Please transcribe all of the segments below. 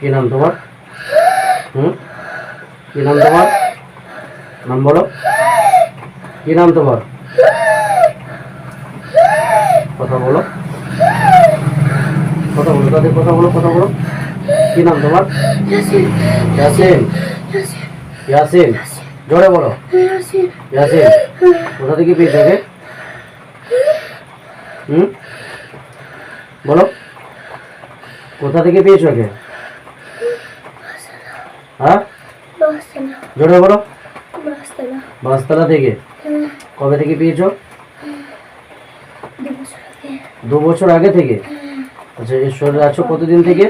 কি নাম তোমার? হুম? কি নাম তোমার? নাম বলো। কি নাম তোমার? কথা বলো। কথা বলো তাদের কথা বলো কথা বলো। কি নাম তোমার? ইয়াসিন। ইয়াসিন। জোরে বলো। ইয়াসিন। কোথা থেকে পেয়েছ ওকে হুম? বলো কোথা থেকে পেয়েছ ওকে হ্যাঁ? জোরে বলো। বাসতলা। থেকে? কবে থেকে পেয়েছ? দু বছর আগে। থেকে? আচ্ছা এর শরীরে আছো কতদিন থেকে?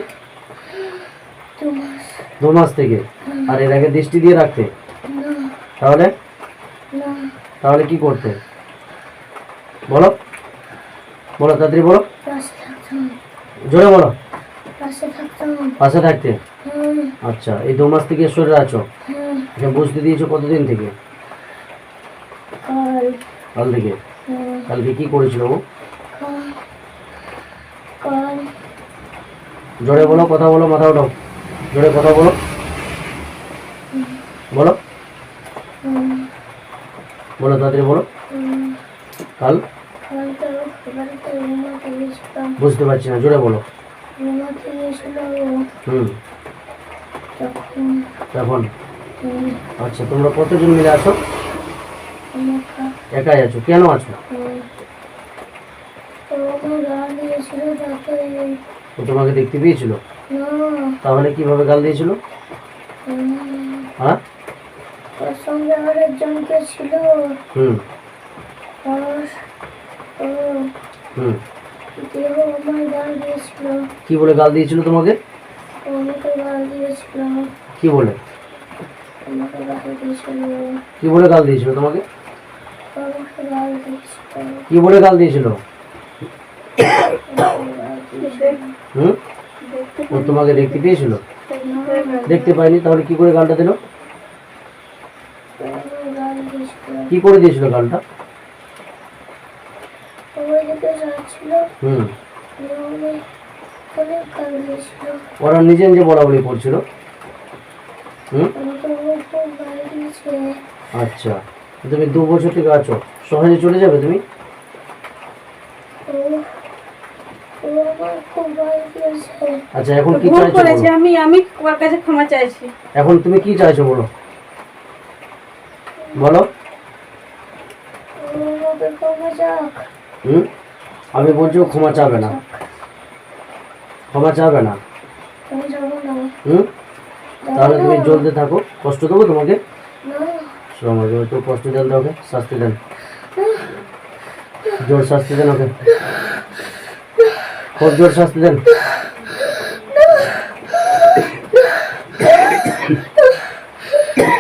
দু মাস। থেকে? আর এর আগে দৃষ্টি দিয়ে রাখতে? তাহলে? তাহলে কি করতে? বলো। বলো তাড়াতাড়ি বলো। জোরে বলো। পাশে থাকতে আচ্ছা এই দু মাস থেকে শরীরে আছো? এটা বুঝতে দিয়েছ কতদিন থেকে? কাল। থেকে? কালকে কি করেছিল ও? জোরে বলো কথা বলো মাথা ওঠাও। জোরে কথা বলো। বলো। বলো তাড়াতাড়ি বলো। কাল? বুঝতে পারছি না জোরে বলো। হুম। তখন? আচ্ছা তোমরা কতজন মিলে আছো? একাই আছো কেন আছো? ও তোমাকে দেখতে পেয়েছিল? তাহলে কীভাবে গাল দিয়েছিল? হ্যাঁ? সঙ্গে আরেকজনকে ছিল। হুম। কি বলে গাল দিয়েছিল তোমাকে? কি বলে? কি বলে গাল দিয়েছিল তোমাকে? কি বলে গাল দিয়েছিল। হুম? ও তোমাকে দেখতে পেয়েছিল? দেখতে পাইনি তাহলে কি করে গালটা দিল ও আমায় গাল দিয়েছিল কি করে দিয়েছিল যাচ্ছিল হুম। ওরা নিজে নিজে বলা বলি করছিল। হুম? আচ্ছা। তুমি দু বছর থেকে আছো। সহজে চলে যাবে তুমি? আচ্ছা এখন কি চাইছো আমি আমি ওর কাছে ক্ষমা চাইছি। এখন তুমি কি চাইছো বলো? বলো। হুম? আমি বলছি ও ক্ষমা চাবে না। ক্ষমা চাবে না। হুম? তাহলে তুমি জ্বলতে থাকো। কষ্ট দেবো তোমাকে? একটু কষ্ট দেন তো ওকে শাস্তি দেন। জোর শাস্তি দেন ওকে। খুব জোর শাস্তি দেন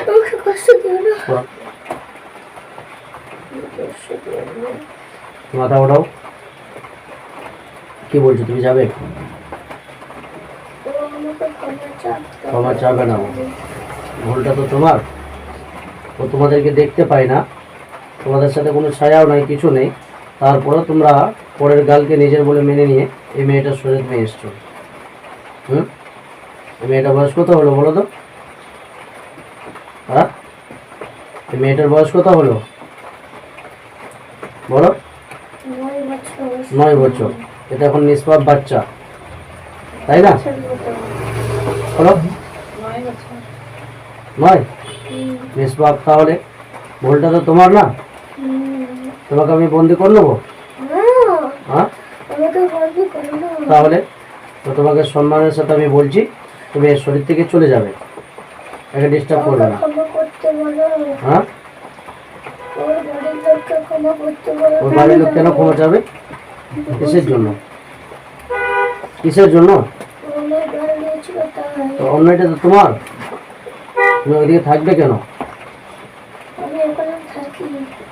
আমাকে কষ্ট দিও না ওরা, কষ্ট দিও না মাথা ওঠাও কি বলছো, তুমি যাবে? ক্ষমা চাবে না ভুলটা তো তোমার। ও তোমাদেরকে দেখতে পায় না। তোমাদের সাথে কোনো ছায়াও নাই, কিছু নেই। তারপরেও তোমরা পরের গালকে নিজের বলে মেনে নিয়ে এই মেয়েটার শরীর নিয়ে এসছো। হুম? এই মেয়েটার বয়স কত হলো বলো তো? হ্যাঁ? মেয়েটার বয়স কত হলো? বলো। নয় বছর। এটা এখন নিষ্পাপ বাচ্চা। তাই না? বলো। নয়? নিষ্পাপ তাহলে? ভুলটা তো তোমার না? তোমাকে আমি বন্দি করে নেব? হ্যাঁ? তাহলে তো তোমাকে সম্মানের সাথে আমি বলছি তুমি এর শরীর থেকে চলে যাবে। একে ডিস্টার্ব করবে না। হ্যাঁ? ওর বাড়ির লোক কেন ক্ষমা চাবে? কিসের জন্য? কিসের জন্য? তো অন্যটা তো তোমার। তুমি ওইদিকে থাকবে কেন?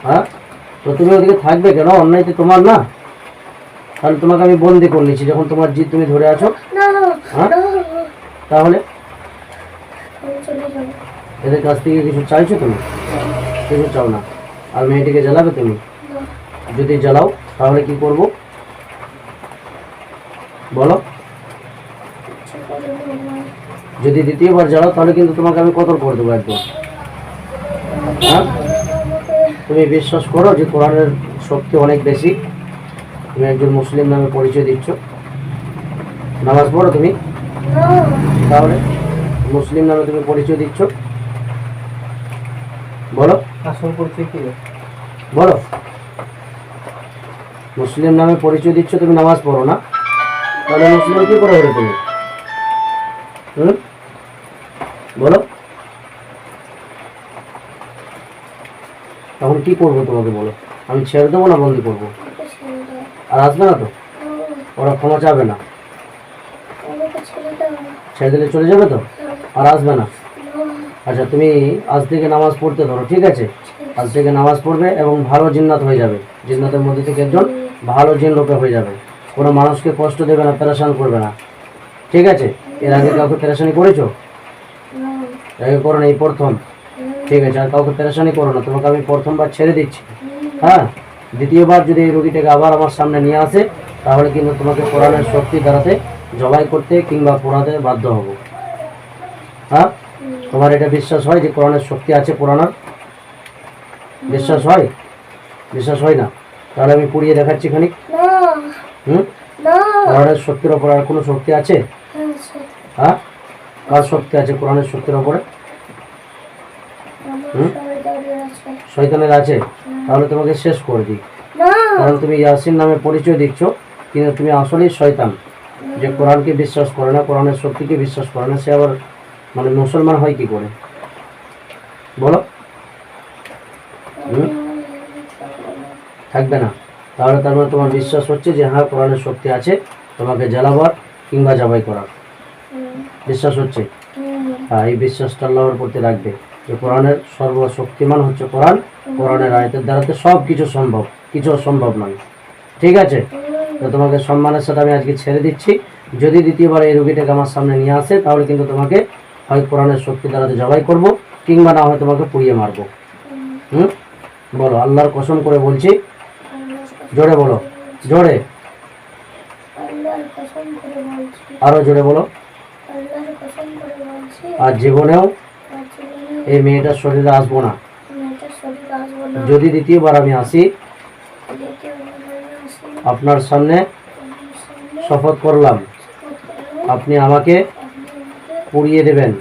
হ্যাঁ? তো তুমি ওদিকে থাকবে কেন? অন্যায় তো তোমার না। তাহলে তোমাকে আমি বন্দি করে নিচ্ছি যখন তোমার জিদ তুমি ধরে আছো। হ্যাঁ? তাহলে? এদের কাছ থেকে কিছু চাইছো তুমি? কিছু চাও না। আর মেয়েটিকে জ্বালাবে তুমি? যদি জ্বালাও, তাহলে কি করব? বলো। যদি দ্বিতীয়বার জ্বালাও তাহলে কিন্তু তোমাকে আমি কতল করে দেবো একদম। হ্যাঁ? তুমি বিশ্বাস করো যে কোরআনের শক্তি অনেক বেশি। তুমি একজন মুসলিম নামে পরিচয় দিচ্ছ। নামাজ পড়ো তুমি। তাহলে মুসলিম নামে তুমি পরিচয় দিচ্ছ। বলো। আসল পরিচয় কি? বলো। মুসলিম নামে পরিচয় দিচ্ছ তুমি নামাজ পড়ো না। তাহলে মুসলিম কি করে হলে তুমি? হুম? বলো। তখন কি করব তোমাকে বলো? আমি ছেড়ে দেবো না বন্দি করব? আর আসবে না তো? ওরা ক্ষমা চাবে না। ছেড়ে দিলে চলে যাবে তো? আর আসবে না। আচ্ছা তুমি আজ থেকে নামাজ পড়তে ধরো, ঠিক আছে? আজ থেকে নামাজ পড়বে এবং ভালো জিন্নাত হয়ে যাবে। জিন্নাতের মধ্যে থেকে একজন ভালো জিন হয়ে যাবে। কোনো মানুষকে কষ্ট দেবে না পেরেশান করবে না। ঠিক আছে? এর আগে কাউকে পেরেশানি করেছ? এর আগে করো না এই প্রথম। ঠিক আছে আর কাউকে পেরেশানি করো না তোমাকে আমি প্রথমবার ছেড়ে দিচ্ছি। হ্যাঁ? দ্বিতীয়বার যদি এই রোগীটাকে আবার আমার সামনে নিয়ে আসে তাহলে কিন্তু তোমাকে কোরআনের শক্তি দ্বারাতে জবাই করতে কিংবা পোড়াতে বাধ্য হব। হ্যাঁ? তোমার এটা বিশ্বাস হয় যে কোরআনের শক্তি আছে পুরানোর বিশ্বাস হয়? বিশ্বাস হয় না? তাহলে আমি পুড়িয়ে দেখাচ্ছি খানিক। হুম? কোরআনের শক্তির ওপর আর কোনো শক্তি আছে? হ্যাঁ? কার শক্তি আছে কোরআনের শক্তির ওপরে? হুম? শয়তানের আছে। তাহলে তোমাকে শেষ করে দিই। কারণ তুমি ইয়াসিন নামে পরিচয় দিচ্ছ কিন্তু তুমি আসলেই শয়তান। যে কোরআনকে বিশ্বাস করে না কোরআনের শক্তিকে বিশ্বাস করে না সে আবার মানে মুসলমান হয় কি করে? বলো? থাকবে না। তাহলে তার মানে তোমার বিশ্বাস হচ্ছে যে হ্যাঁ কোরআনের শক্তি আছে, তোমাকে জ্বালাবার কিংবা জবাই করার। বিশ্বাস হচ্ছে? হ্যাঁ এই বিশ্বাসটা আল্লাহর প্রতি রাখবে যে কোরআনের সর্বশক্তিমান হচ্ছে কোরআন। কোরআনের আয়তের দ্বারাতে সব কিছু সম্ভব, কিছু অসম্ভব নয়। ঠিক আছে? তো তোমাকে সম্মানের সাথে আমি আজকে ছেড়ে দিচ্ছি। যদি দ্বিতীয়বার এই রুগীটাকে আমার সামনে নিয়ে আসে, তাহলে কিন্তু তোমাকে হয় কোরআনের শক্তি দ্বারাতে জবাই করব, কিংবা না হয় তোমাকে পুড়িয়ে মারবো। হুম? বলো, আল্লাহর কসম করে বলছি জোরে বলো, জোরে। আরও জোরে বলো। আর জীবনেও এই মেয়েটার শরীরে আসব না। যদি দ্বিতীয়বার আমি আসি, আপনার সামনে শপথ করলাম। আপনি আমাকে পুড়িয়ে দেবেন,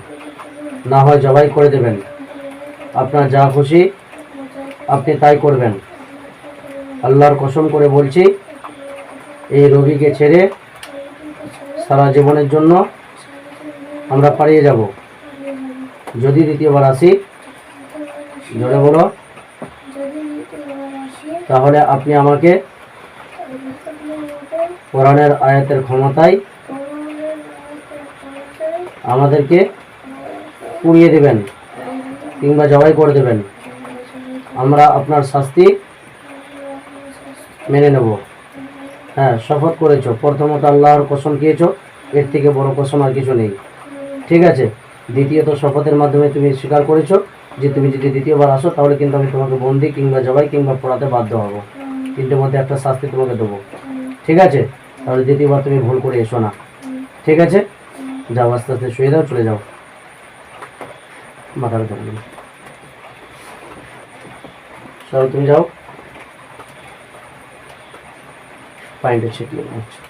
না হয় জবাই করে দেবেন। আপনার যা খুশি আপনি তাই করবেন। আল্লাহর কসম করে বলছি, এই রোগীকে ছেড়ে সারা জীবনের জন্য আমরা পালিয়ে যাব। যদি দ্বিতীয়বার আসি, জোরে বলো। তাহলে আপনি আমাকে কোরআনের আয়াতের ক্ষমতায় আমাদেরকে পুড়িয়ে দেবেন কিংবা জবাই করে দেবেন। আমরা আপনার শাস্তি মেনে নেব। হ্যাঁ শপথ করেছ। প্রথমত আল্লাহর কসম খেয়েছো, এর থেকে বড় কসম আর কিছু নেই। ঠিক আছে? দ্বিতীয়ত শপথের মাধ্যমে তুমি স্বীকার করেছ যে তুমি যদি দ্বিতীয়বার আসো, তাহলে কিন্তু আমি তোমাকে বন্দি কিংবা জবাই কিংবা পড়াতে বাধ্য হব। তিনটের মধ্যে একটা শাস্তি তোমাকে দেবো। ঠিক আছে? তাহলে দ্বিতীয়বার তুমি ভুল করে এসো না। ঠিক আছে? যাও, আস্তে আস্তে শুয়ে দাও, চলে যাও। মাথার সবাই তুমি যাও। find a shitty amount.